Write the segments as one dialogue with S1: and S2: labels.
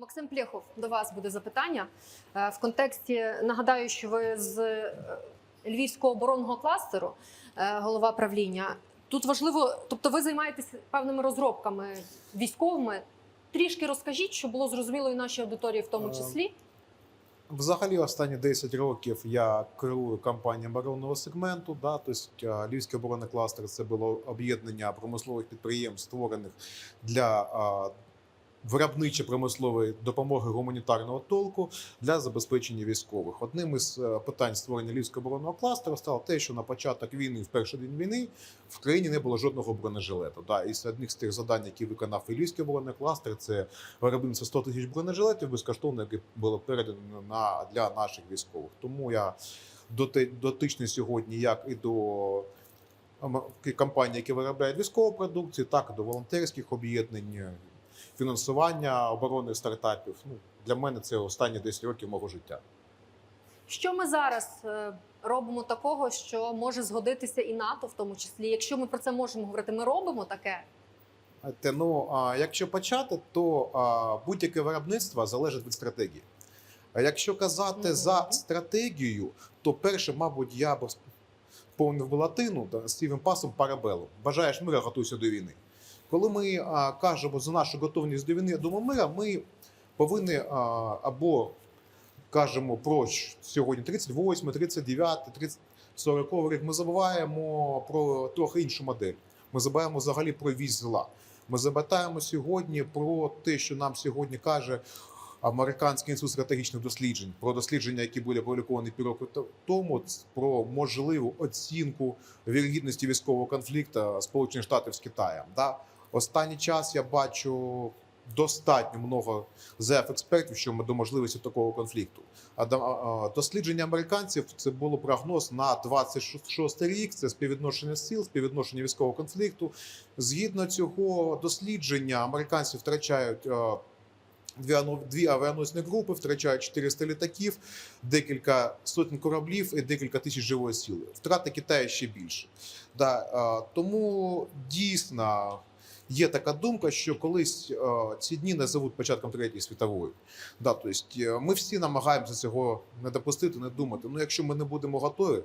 S1: Максим Плєхов, до вас буде запитання Е, в контексті. Нагадаю, що ви з е, Львівського оборонного кластеру, е, голова правління. Тут важливо, тобто, ви займаєтесь певними розробками військовими. Трішки розкажіть, щоб було зрозуміло і нашій аудиторії, в тому числі.
S2: Взагалі, останні 10 років я керую компанією оборонного сегменту. Да, тобто Львівський оборонний кластер це було об'єднання промислових підприємств, створених для а, виробничо-промислової допомоги гуманітарного толку для забезпечення військових. Одним із е, питань створення Львівського оборонного кластеру стало те, що на початок війни, в перший день війни, в країні не було жодного бронежилета. Да, і з одних з тих завдань, які виконав і Львівський оборонний кластер, це виробництво 100 тисяч бронежилетів безкоштовно, які було передано на для наших військових. Тому я доти- дотичний сьогодні, як і до ам- компаній, які виробляють військову продукцію, так і до волонтерських об'єднань, фінансування оборони стартапів. Ну для мене це останні 10 років мого життя.
S1: Що ми зараз е, робимо такого, що може згодитися і НАТО, в тому числі? Якщо ми про це можемо говорити, ми робимо таке.
S2: Знаєте, ну а якщо почати, то будь-яке виробництво залежить від стратегії. А якщо казати
S1: Мгм.
S2: за стратегію, то перше, мабуть, я б повнив би латину да, з цим пасом парабелом. Бажаєш мира, готуйся до війни. Коли ми а, кажемо за нашу готовність до війни до мира, ми повинні а, або кажемо про сьогодні 38, 39, 30, 40 рік. Ми забуваємо про трохи іншу модель. Ми забуваємо взагалі про вісь зла. Ми забуваємо сьогодні про те, що нам сьогодні каже Американський інститут стратегічних досліджень, про дослідження, які були опубліковані півроку тому, про можливу оцінку вірогідності військового конфлікту Сполучених Штатів з Китаєм. Да? Останній час я бачу достатньо много заяв експертів щодо до можливості такого конфлікту. А дослідження американців це було прогноз на 26 рік. Це співвідношення сил, співвідношення військового конфлікту. Згідно цього дослідження, американці втрачають. Дві, авіаносні групи втрачають 400 літаків, декілька сотень кораблів і декілька тисяч живої сили. Втрати Китаю ще більше. Да, тому дійсно є така думка, що колись е, ці дні назовуть початком третьої світової. Да, тобто, е, ми всі намагаємося цього не допустити, не думати. Ну, якщо ми не будемо готові,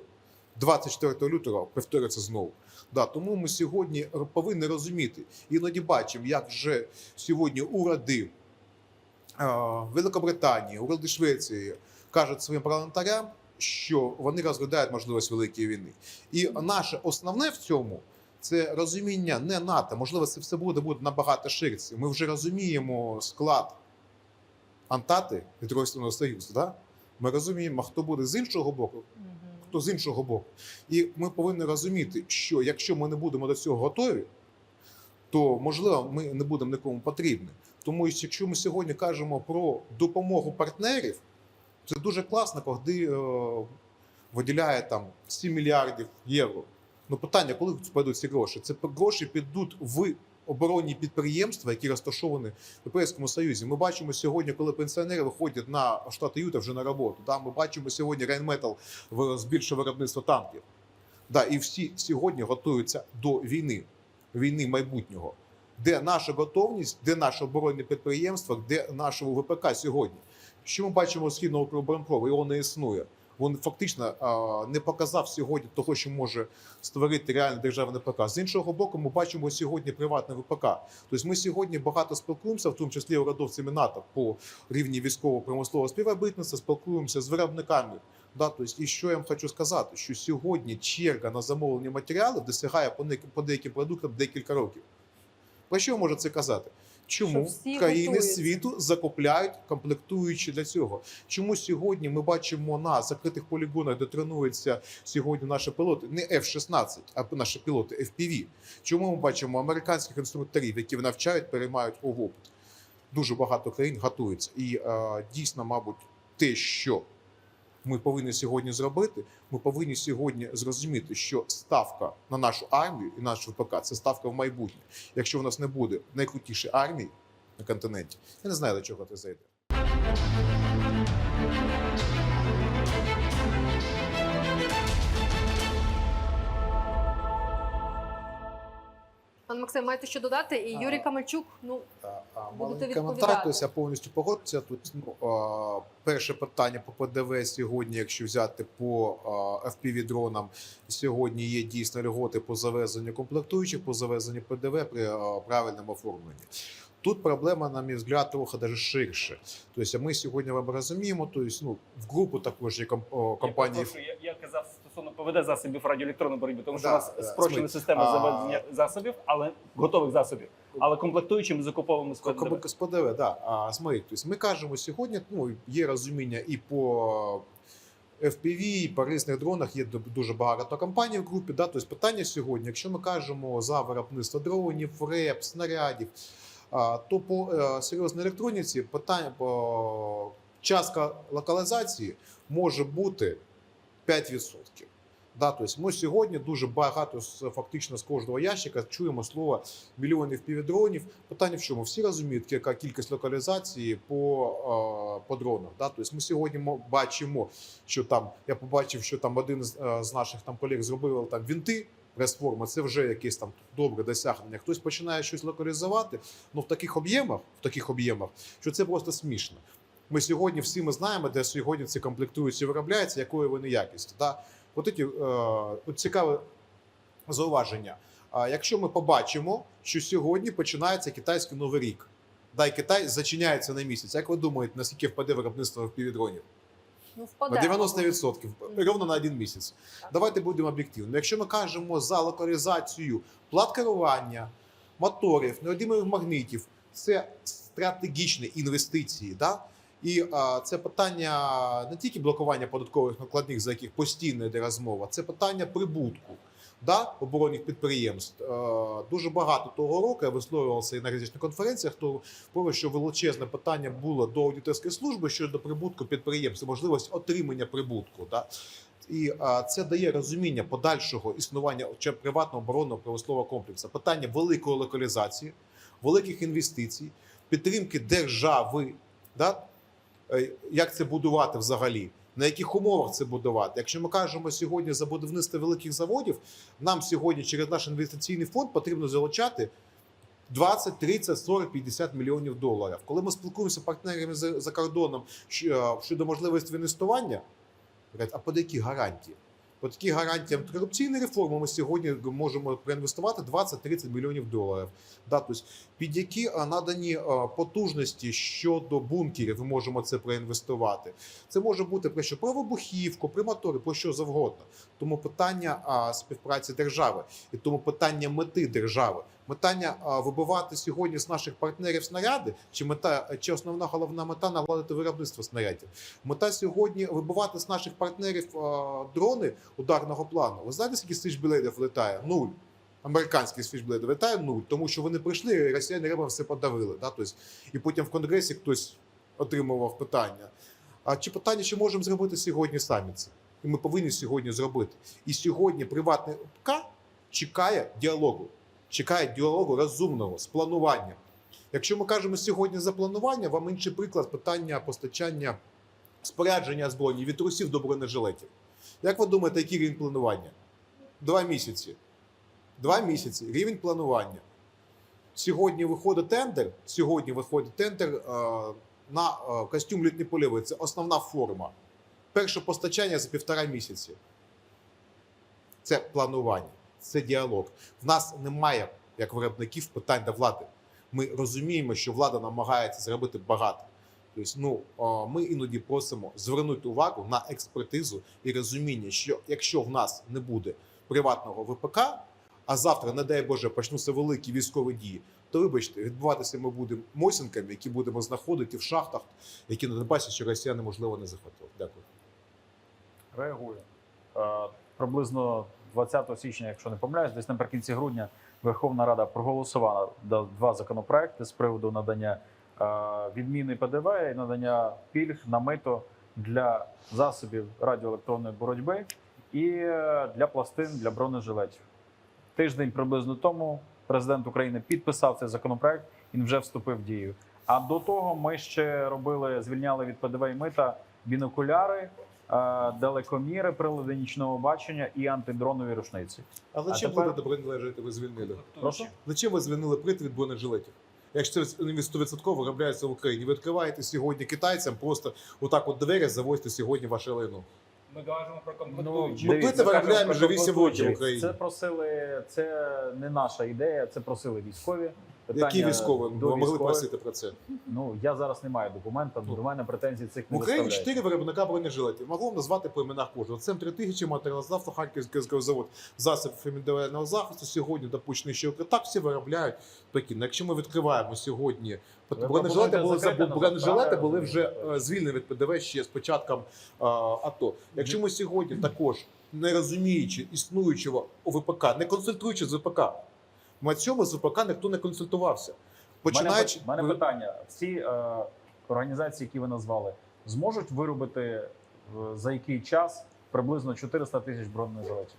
S2: 24 лютого повториться знову. Да, тому ми сьогодні повинні розуміти. Іноді бачимо, як вже сьогодні уряди е, Великобританії, уряди Швеції кажуть своїм парламентарям, що вони розглядають можливість великої війни. І наше основне в цьому це розуміння не НАТО. Можливо, це все буде, буде набагато ширше. Ми вже розуміємо склад Антати і Тройственного Союзу. Да? Ми розуміємо, хто буде з іншого боку, хто з іншого боку. І ми повинні розуміти, що якщо ми не будемо до цього готові, то можливо ми не будемо нікому потрібні. Тому що якщо ми сьогодні кажемо про допомогу партнерів, це дуже класно, коли е, виділяє там 7 мільярдів євро. Ну питання, коли спадуть ці гроші? Це гроші підуть в оборонні підприємства, які розташовані в Європейському Союзі. Ми бачимо сьогодні, коли пенсіонери виходять на штати Юта вже на роботу. Да? Ми бачимо сьогодні Рейнметал збільшує виробництво танків. Да, і всі сьогодні готуються до війни, війни майбутнього. Де наша готовність, де наше оборонне підприємство, де нашого ВПК сьогодні? Що ми бачимо східного Укроборонпрому? Його не існує. Він фактично не показав сьогодні того, що може створити реальне державне ВПК. З іншого боку, ми бачимо сьогодні приватне ВПК. Тобто ми сьогодні багато спілкуємося, в тому числі урядовцями НАТО по рівні військово-промислового співробітництва, спілкуємося з виробниками. Да, тобто, і що я вам хочу сказати, що сьогодні черга на замовлення матеріалів досягає по деяким продуктам декілька років. Про що може це казати? Чому країни
S1: готуються.
S2: світу закупляють комплектуючі для цього? Чому сьогодні ми бачимо на закритих полігонах, де тренуються сьогодні наші пілоти, не F-16, а наші пілоти FPV? Чому ми бачимо американських інструкторів, які навчають, переймають опит? Дуже багато країн готуються. І е, дійсно, мабуть, те, що ми повинні сьогодні зробити, ми повинні сьогодні зрозуміти, що ставка на нашу армію і наш ВПК це ставка в майбутнє. Якщо в нас не буде найкрутішої армії на континенті, я не знаю до чого це зайде.
S1: Максим, маєте що додати? І Юрій Камальчук, ну Будете відповідати.
S2: коментар, тобто я повністю погоджуся. Тут ну, а, перше питання по ПДВ сьогодні, якщо взяти по а, FPV-дронам, сьогодні є дійсно льготи по завезенню комплектуючих, по завезенню ПДВ при а, правильному оформленні. Тут проблема, на мій взгляд, трохи даже ширше. Тобто ми сьогодні вам розуміємо, тобто, ну, в групу також є компанії.
S3: Я, я, я казав стосовно ПВД засобів радіоелектронної боротьби, тому що
S2: Да,
S3: у нас
S2: да,
S3: спрощена система
S2: а-
S3: завезення засобів, але готових засобів, але комплектуючими закуповими з ПВД.
S2: З ПДВ, да. А смотри, тобто ми кажемо сьогодні, ну є розуміння і по FPV, і по різних дронах є ду- дуже багато компаній в групі. Да? Тобто питання сьогодні, якщо ми кажемо за виробництво дронів, РЕП, снарядів, а, то по е, серйозній електроніці питання по частка локалізації може бути 5%. Да, тобто ми сьогодні дуже багато фактично з кожного ящика чуємо слово мільйонів півдронів. Питання в чому? Всі розуміють, яка кількість локалізації по, по дронах. Да? Тобто ми сьогодні бачимо, що там я побачив, що там один е, з наших там колег зробив там вінти. Прес-форма, це вже якесь там добре досягнення. Хтось починає щось локалізувати, ну в таких об'ємах, в таких об'ємах, що це просто смішно. Ми сьогодні всі ми знаємо, де сьогодні ці і виробляються, якої вони якісті. Да? От, ці, е, цікаве зауваження. А якщо ми побачимо, що сьогодні починається китайський новий рік, да, і Китай зачиняється на місяць. Як ви думаєте, наскільки впаде виробництво півдронів?
S1: ну
S2: На 90%, рівно на один місяць.
S1: Так.
S2: Давайте будемо об'єктивними. Якщо ми кажемо за локалізацію плат керування, моторів, неодимих магнитів, це стратегічні інвестиції. Да? І а, це питання не тільки блокування податкових накладних, за яких постійно йде розмова, це питання прибутку. Да, оборонних підприємств Е, дуже багато того року я висловлювався і на різних конференціях. То про що величезне питання було до аудиторської служби щодо прибутку підприємств, можливість отримання прибутку. Да? І а, це дає розуміння подальшого існування чи приватного оборонного промислового комплексу. Питання великої локалізації, великих інвестицій, підтримки держави. Да? Е, Як це будувати взагалі? На яких умовах це будувати? Якщо ми кажемо сьогодні за будівництво великих заводів, нам сьогодні через наш інвестиційний фонд потрібно залучати 20, 30, 40, 50 мільйонів доларів. Коли ми спілкуємося з партнерами за, кордоном щодо можливості інвестування, а під які гарантії? По такі гарантіям корупційної реформи ми сьогодні можемо проінвестувати 20-30 мільйонів доларів. Да, тобто, під які надані потужності щодо бункерів, ми можемо це проінвестувати. Це може бути про що про вибухівку, про про що завгодно. Тому питання співпраці держави і тому питання мети держави. Питання а, вибивати сьогодні з наших партнерів снаряди, чи мета чи основна головна мета наладити виробництво снарядів. Мета сьогодні вибивати з наших партнерів дрони ударного плану. Ви знаєте, скільки свічблейдів летає? Нуль. Американських свічблейдів летає нуль, тому що вони прийшли, і росіяни ребом все подавили. Да? Тобто, і потім в конгресі хтось отримував питання. А чи питання, чи можемо зробити сьогодні самі це? І ми повинні сьогодні зробити. І сьогодні приватний ПК чекає діалогу, чекає діалогу розумного з плануванням. Якщо ми кажемо сьогодні за планування, вам інший приклад питання постачання спорядження збройні від трусів до бронежилетів. Як ви думаєте, який рівень планування? Два місяці. Два місяці. Рівень планування. Сьогодні виходить тендер. Сьогодні виходить тендер е, на е, костюм літній польовий. Це основна форма. Перше постачання за півтора місяці. Це планування, це діалог. В нас немає, як виробників, питань до влади. Ми розуміємо, що влада намагається зробити багато. Тобто, ну ми іноді просимо звернути увагу на експертизу і розуміння, що якщо в нас не буде приватного ВПК, а завтра, не дай Боже, почнуться великі військові дії, то вибачте, відбуватися ми будемо мосінками, які будемо знаходити в шахтах, які на Донбасі, що росіяни можливо не захватили. Дякую.
S4: Реагую. Е, Приблизно 20 січня, якщо не помиляюсь, десь наприкінці грудня Верховна Рада проголосувала два законопроекти з приводу надання е, відміни ПДВ і надання пільг на мито для засобів радіоелектронної боротьби і е, для пластин для бронежилетів. Тиждень приблизно тому президент України підписав цей законопроект. Він вже вступив в дію. А до того ми ще робили, звільняли від ПДВ і мита бінокуляри далекоміри, прилади нічного бачення і антидронові рушниці.
S2: А
S4: А
S2: зачем
S4: тепер-
S2: ви бронежилети ви звільнили?
S4: Прошу?
S2: Зачем ви звільнили прит від бронежилетів? Якщо це вони 100% виробляється в Україні, ви відкриваєте сьогодні китайцям просто отак от двері завозите сьогодні ваше лайно.
S3: Ми кажемо про
S2: комплектуючі. Ми плити виробляємо вже вісім років в Україні.
S4: Це просили, це не наша ідея, це просили військові. Питання
S2: Які військові?
S4: до
S2: Ви могли
S4: військових.
S2: просити про це.
S4: Ну я зараз не маю документа.
S2: Ну.
S4: До мене претензій цих
S2: В
S4: не
S2: Україні
S4: виставляють.
S2: чотири виробника бронежилетів. Могу вам назвати по іменах кожного. Це М3000, матеріалознавство, Харківський завод, засіб індивідуального захисту. Сьогодні допущений ще так всі виробляють. Ну, Якщо ми відкриваємо сьогодні,
S4: Ви
S2: бронежилети
S4: пропонуєте
S2: були
S4: закрити
S2: бронежилети були вже е, звільнені від ПДВ ще з початком е, АТО. Якщо ми сьогодні також не розуміючи існуючого ОВПК, не консультуючи з ВПК, на цьому з ВПК ніхто не консультувався. Починаючи
S4: мене, мене питання: всі е, організації, які ви назвали, зможуть виробити е, за який час приблизно 400 тисяч бронежилетів?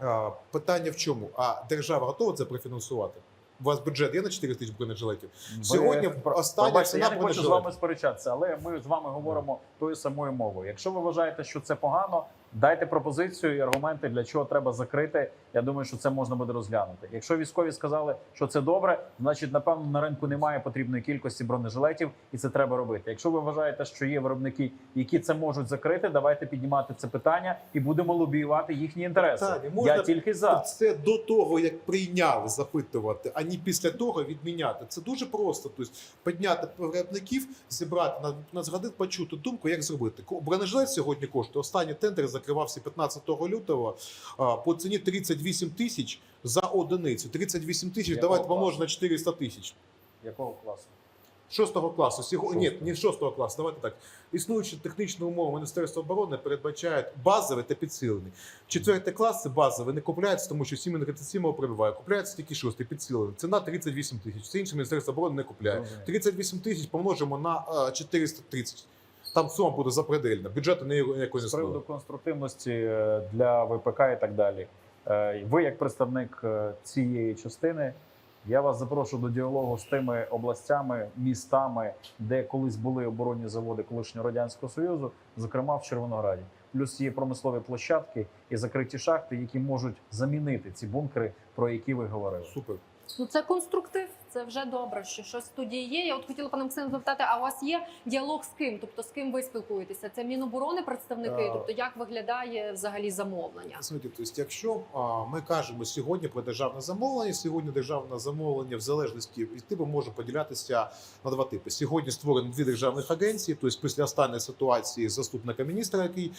S2: А, питання в чому? А держава готова це профінансувати? У вас бюджет є на 4 тисяч бронежилетів? Сьогодні
S4: про-
S2: остання
S4: пробачте,
S2: ціна
S4: я не хочу з вами сперечатися, але ми з вами говоримо тою самою мовою. Якщо ви вважаєте, що це погано, дайте пропозицію і аргументи, для чого треба закрити. Я думаю, що це можна буде розглянути. Якщо військові сказали, що це добре, значить, напевно, на ринку немає потрібної кількості бронежилетів, і це треба робити. Якщо ви вважаєте, що є виробники, які це можуть закрити, давайте піднімати це питання і будемо лобіювати їхні інтереси.
S2: Питання можна-
S4: Я тільки за.
S2: Це до того, як прийняли запитувати, а не після того відміняти. Це дуже просто. Тобто підняти виробників, зібрати на, на згадати, почути думку, як зробити. Бронежилет сьогодні коштує. Останній тендер закривався 15 лютого по ціні 38 тисяч за одиницю. 38 тисяч, давайте помножимо на 400 тисяч.
S4: Якого класу?
S2: Шостого класу. Сьогодні
S4: Шостого.
S2: ні, не шостого класу. Давайте так. Існуючі технічні умови Міністерства оборони передбачають базовий та підсилений. Четвертий клас це базовий, не купляється, тому що всі енергетичні прибуває. Купляється тільки шостий підсилений. Ціна 38 тисяч. Все інше Міністерство оборони не купляє.
S4: Розумію.
S2: 38 тисяч помножимо на е, 430. Там сума буде запредельна. Бюджету не якось не
S4: з приводу конструктивності е, для ВПК і так далі. Е, Ви, як представник е, цієї частини, я вас запрошую до діалогу з тими областями, містами, де колись були оборонні заводи колишнього радянського союзу, зокрема в Червонограді. Плюс є промислові площадки і закриті шахти, які можуть замінити ці бункери, про які ви говорили.
S2: Супер.
S1: Ну це конструктив, це вже добре, що щось студії є. Я от хотіла пане Максиму запитати, а у вас є діалог з ким? Тобто з ким ви спілкуєтеся? Це Міноборони представники?
S2: А.
S1: Тобто як виглядає взагалі замовлення?
S2: Смотрите, то якщо ми кажемо сьогодні про державне замовлення, сьогодні державне замовлення в залежності від типу може поділятися на два типи. Сьогодні створені дві державних агенції. Тобто, після останньої ситуації заступника міністра, який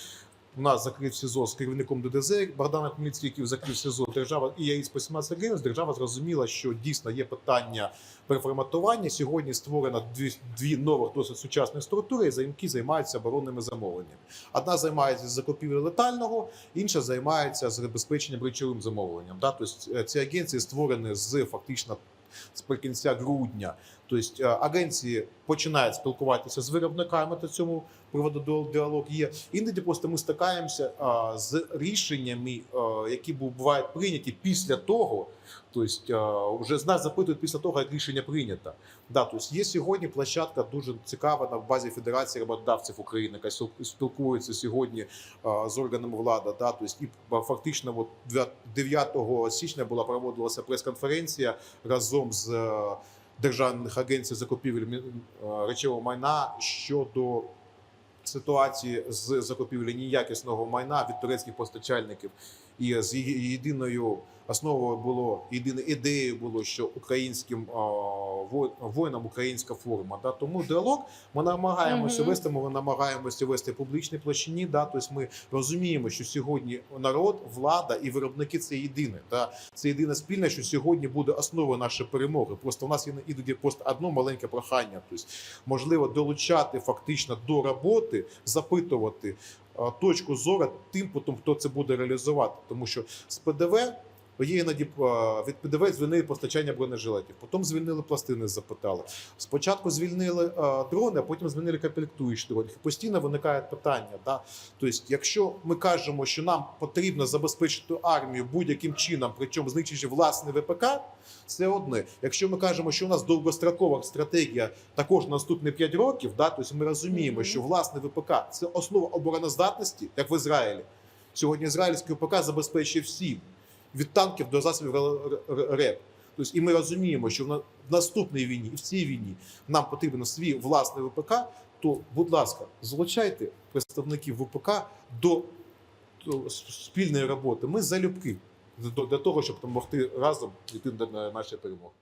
S2: у нас закрив СІЗО з керівником ДДЗ Богдана Хмельницький, який закрив СІЗО, держава і ЄС по 17 гривень, держава зрозуміла, що дійсно є питання переформатування. Сьогодні створено дві, дві нових досить сучасних структури, за які займаються оборонними замовленнями. Одна займається закупівлею летального, інша займається забезпеченням речовим замовленням. Да? Тобто е, ці агенції створені з фактично з кінця грудня. Тобто агенції починають спілкуватися з виробниками та цьому приводу діалог є. Іноді просто ми стикаємося з рішеннями, які бувають прийняті після того. Тобто вже з нас запитують після того, як рішення прийнято. Да, тобто є сьогодні площадка дуже цікава на базі Федерації роботодавців України, яка спілкується сьогодні з органами влади. Да, тобто і фактично от 9 січня була проводилася прес-конференція разом з державних агенцій закупівель речового майна щодо ситуації з закупівлі неякісного майна від турецьких постачальників. І з єдиною основою було єдиною ідеєю було, що українським воїнам українська форма. Да? Тому діалог ми намагаємося
S1: Мгм.
S2: вести. Ми намагаємося вести в публічній площині. Да? Тобто ми розуміємо, що сьогодні народ, влада і виробники це єдине. Да? Це єдине спільне, що сьогодні буде основою нашої перемоги. Просто у нас є іноді просто одно маленьке прохання. Тобто, можливо, долучати фактично до роботи, запитувати точку зору тим, потім, хто це буде реалізувати. Тому що з ПДВ Є іноді е, від ПДВ звільнили постачання бронежилетів, потім звільнили пластини, запитали. Спочатку звільнили дрони, а потім звільнили комплектуючі дронів. Постійно виникає питання. Да? Тобто, якщо ми кажемо, що нам потрібно забезпечити армію будь-яким чином, причому знищуючи власне ВПК, це одне. Якщо ми кажемо, що у нас довгострокова стратегія також на наступні 5 років, да, тобто ми розуміємо, що власне ВПК це основа обороноздатності, як в Ізраїлі. Сьогодні ізраїльський ВПК забезпечує всім від танків до засобів РЕП. Тобто, і ми розуміємо, що в наступній війні і в цій війні нам потрібен свій власний ВПК, то, будь ласка, залучайте представників ВПК до, спільної роботи. Ми залюбки для, того, щоб допомогти разом йти до нашої перемоги.